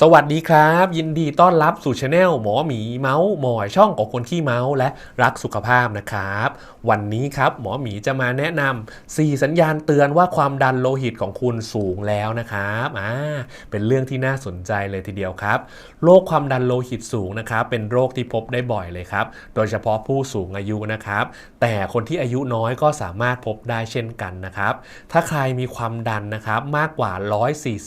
สวัสดีครับ ยินดีต้อนรับสู่ช anel หมอหมีเมาส์หมอยช่องของคนขี้เมาส์และรักสุขภาพนะครับ วันนี้ครับหมอหมีจะมาแนะนำ4สัญญาณเตือนว่าความดันโลหิตของคุณสูงแล้วนะครับอ่าเป็นเรื่องที่น่าสนใจเลยทีเดียวครับ โรคความดันโลหิตสูงนะครับเป็นโรคที่พบได้บ่อยเลยครับ โดยเฉพาะผู้สูงอายุนะครับ แต่คนที่อายุน้อยก็สามารถพบได้เช่นกันนะครับถ้าใครมีความดันนะครับมากกว่า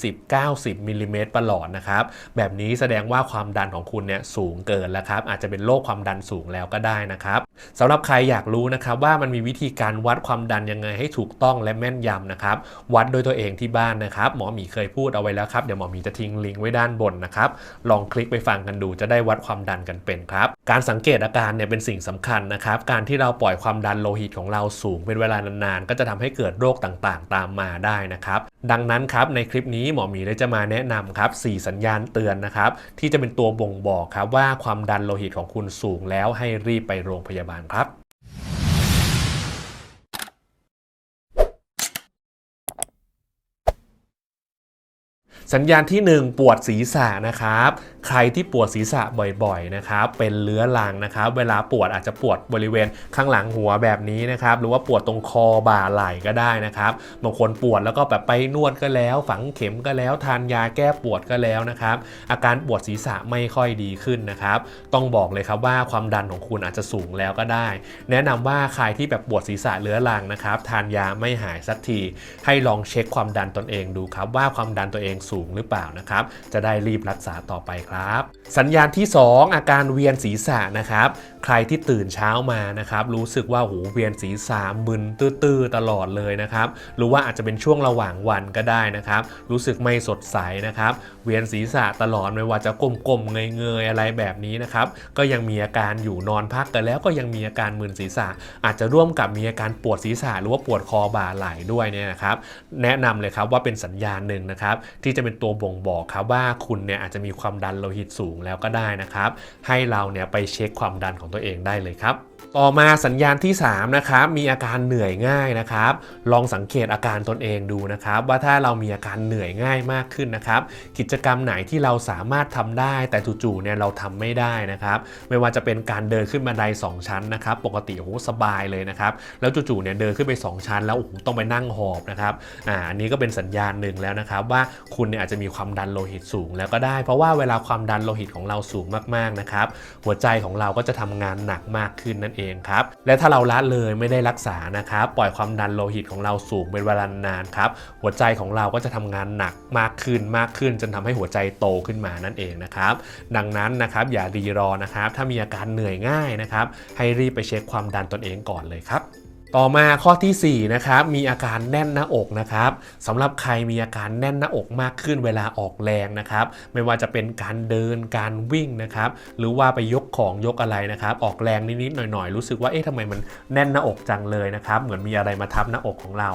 140-90มิลลิเมตรประหลอดนะครับแบบนี้แสดงว่าความดันของคุณเนี่ยสูงเกินแล้วครับ อาจจะเป็นโรคความดันสูงแล้วก็ได้นะครับสำหรับใครอยากรู้นะครับว่ามันมีวิธีการวัดความดันยังไงให้ถูกต้องและแม่นยำนะครับ วัดโดยตัวเองที่บ้านนะครับ หมอหมีเคยพูดเอาไว้แล้วครับ เดี๋ยวหมอหมีจะทิ้งลิงก์ไว้ด้านบนนะครับ ลองคลิกไปฟังกันดูจะได้วัดความดันกันเป็นครับ การสังเกตอาการเนี่ยเป็นสิ่งสำคัญนะครับ การที่เราปล่อยความดันโลหิตของเราสูงเป็นเวลานานๆ ก็จะทำให้เกิดโรคต่างๆ ตามมาได้นะครับ ดังนั้นครับในคลิปนี้หมอหมีเลยจะมาแนะนำครับ4สัญญาณเตือนนะครับ ที่จะเป็นตัวบ่งบอกครับว่าความดันโลหิตของคุณสูงแล้วให้รีบไปโรงพยาบาลครับสัญญาณที่ 1 ปวดศีรษะนะครับ ใครที่ปวดศีรษะบ่อยๆนะครับเป็นเลื้อรังนะครับเวลาปวดอาจจะปวดบริเวณข้างหลังหัวแบบนี้นะครับหรือว่าปวดตรงคอบ่าไหล่ก็ได้นะครับบางคนปวดแล้วก็แบบไปนวดก็แล้ว ฝังเข็มก็แล้วทานยาแก้ปวดก็แล้วนะครับอาการปวดศีรษะไม่ค่อยดีขึ้นนะครับต้องบอกเลยครับว่าความดันของคุณอาจจะสูงแล้วก็ได้ แนะนำว่าใครที่แบบปวดศีรษะเรื้อรังนะครับทานยาไม่หายสักที ให้ลองเช็คความดันตนเองดูครับว่าความดันตัวเองสูงหรือเปล่านะครับจะได้รีบรักษาต่อไปครับสัญญาณที่ 2 อาการเวียนศีรษะนะครับ ใครที่ตื่นเช้ามานะครับ รู้สึกว่าหูเวียนศีรษะมึนตื้อๆตลอดเลยนะครับหรือว่าอาจจะเป็นช่วงระหว่างวันก็ได้นะครับ รู้สึกไม่สดใสนะครับ เวียนศีรษะตลอดไม่ว่าจะก้มๆเงยๆอะไรแบบนี้นะครับก็ยังมีอาการอยู่นอนพักกันแล้วก็ยังมีอาการมึนศีรษะ อาจจะร่วมกับมีอาการปวดศีรษะหรือว่าปวดคอบ่าไหล่ด้วยเนี่ยนะครับ แนะนำเลยครับว่าเป็นสัญญาณหนึ่งนะครับที่จะเป็นตัวบ่งบอกครับว่าคุณเนี่ยอาจจะมีความดันโลหิตสูงแล้วก็ได้นะครับ ให้เราเนี่ยไปเช็คความดันของตัวเองได้เลยครับ ต่อมาสัญญาณที่ 3 นะครับ มีอาการเหนื่อยง่ายนะครับ ลองสังเกตอาการตนเองดูนะครับ ว่าถ้าเรามีอาการเหนื่อยง่ายมากขึ้นนะครับ กิจกรรมไหนที่เราสามารถทำได้ แต่จู่ๆเนี่ยเราทำไม่ได้นะครับ ไม่ว่าจะเป็นการเดินขึ้นบันได2ชั้นนะครับ ปกติโอ้โหสบายเลยนะครับ แล้วจู่ๆเนี่ยเดินขึ้นไป 2 ชั้น แล้วโอ้โหต้องไปนั่งหอบนะครับอ่าอันนี้ก็เป็นสัญญาณหนึ่งแล้วนะครับ ว่าคุณเนี่ยอาจจะมีความดันโลหิตสูง แล้วก็ได้ เพราะว่าเวลาความดันโลหิตของเราสูงมากๆนะครับหัวใจของเราก็จะทำงานหนักมากขึ้นนั่นเองครับ และถ้าเราละเลยไม่ได้รักษานะครับ ปล่อยความดันโลหิตของเราสูงเป็นเวลานานครับ หัวใจของเราก็จะทำงานหนักมากขึ้นมากขึ้น จนทำให้หัวใจโตขึ้นมานั่นเองนะครับ ดังนั้นนะครับอย่ารีรอนะครับ ถ้ามีอาการเหนื่อยง่ายนะครับ ให้รีบไปเช็คความดันตนเองก่อนเลยครับ ต่อมาข้อทีสี่ 4 นะครับ มีอาการแน่นหน้าอกนะครับสำหรับใครมีอาการแน่นหน้าอกมากขึ้นเวลาออกแรงนะครับ ไม่ว่าจะเป็นการเดินการวิ่งนะครับ หรือว่าไปยกของยกอะไรนะครับ ออกแรงนิดๆหน่อยๆ รู้สึกว่าเอ๊ะทำไมมันแน่นหน้าอกจังเลยนะครับ เหมือนมีอะไรมาทับหน้าอกของเรา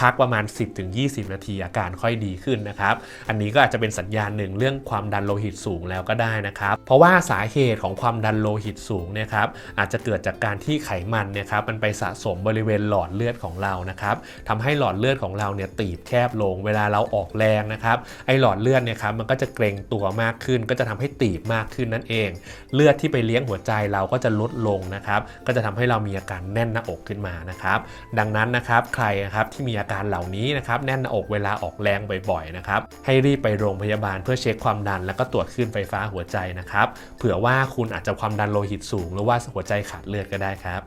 พักประมาณ 10-20 นาทีอาการค่อยดีขึ้นนะครับ อันนี้ก็อาจจะเป็นสัญญาณหนึ่งเรื่องความดันโลหิตสูงแล้วก็ได้นะครับ เพราะว่าสาเหตุของความดันโลหิตสูงเนี่ยครับอาจจะเกิดจากการที่ไขมันเนี่ยครับมันไปสะสมบริริเวณหลอดเลือดของเรานะครับทำให้หลอดเลือดของเราเนี่ยตีบแคบลง เวลาเราออกแรงนะครับไอหลอดเลือดเนี่ยครับมันก็จะเกร็งตัวมากขึ้น ก็จะทำให้ตีบมากขึ้นนั่นเอง เลือดที่ไปเลี้ยงหัวใจเราก็จะลดลงนะครับก็จะทำให้เรามีอาการแน่นหน้าอกขึ้นมานะครับดังนั้นนะครับใครนะครับที่มีอาการเหล่านี้นะครับแน่นหน้าอกเวลาออกแรงบ่อยๆนะครับให้รีบไปโรงพยาบาลเพื่อเช็คความดัน แล้วก็ตรวจคลื่นไฟฟ้าหัวใจนะครับเผื่อว่าคุณอาจจะความดันโลหิตสูง หรือว่าหัวใจขาดเลือดก็ได้ครับ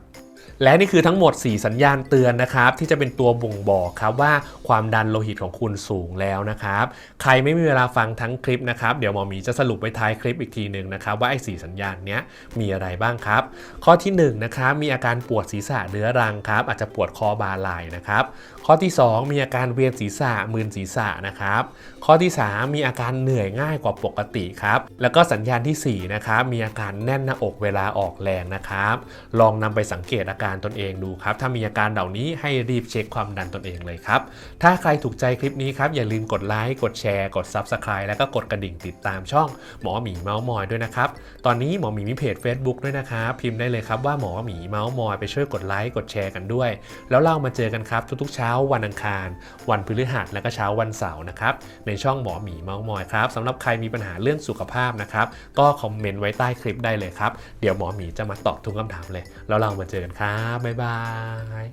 และนี่คือทั้งหมด 4 สัญญาณเตือนนะครับ ที่จะเป็นตัวบ่งบอกครับว่าความดันโลหิตของคุณสูงแล้วนะครับ ใครไม่มีเวลาฟังทั้งคลิปนะครับ เดี๋ยวหมอมีจะสรุปไว้ท้ายคลิปอีกทีหนึ่งนะครับ ว่าไอ้สสัญญาณเนี้ยมีอะไรบ้างครับ ข้อที่1นะครับมีอาการปวดศีรษะเรื้อรังครับ อาจจะปวดคอบ่าไหล่นะครับ ข้อที่ 2 มีอาการเวียนศีรษะมึนศีรษะนะครับ ข้อที่ 3 มีอาการเหนื่อยง่ายกว่าปกติครับแล้วก็สัญญาณทีสี่4นะครับมีอาการแน่นหน้าอกเวลาออกแรงนะครับ ลองนำไปสังเกตอาการตนเองดูครับ ถ้ามีอาการเหล่านี้ให้รีบเช็คความดันตนเองเลยครับ ถ้าใครถูกใจคลิปนี้ครับ อย่าลืมกดไลค์กดแชร์ กด Subscribe แล้วก็กดกระดิ่งติดตามช่องหมอหมีเมาส์มอยด้วยนะครับ ตอนนี้หมอหมีมีเพจ Facebook ด้วยนะครับ พิมพ์ได้เลยครับว่าหมอหมีเมาส์มอยไปช่วยกดไลค์กดแชร์กันด้วย แล้วเรามาเจอกันครับทุกๆเช้าวันอังคาร วันพฤหัสและก็เช้าวันเสาร์นะครับในช่องหมอหมีเมาส์มอยครับสำหรับใครมีปัญหาเรื่องสุขภาพนะครับก็คอมเมนต์ไว้ใต้คลิปได้เลยครับเดี๋ยวหมอหมีจะมาตอบทุกคำถามเลย แล้วเรามาเจอกันครับบ๊ายบาย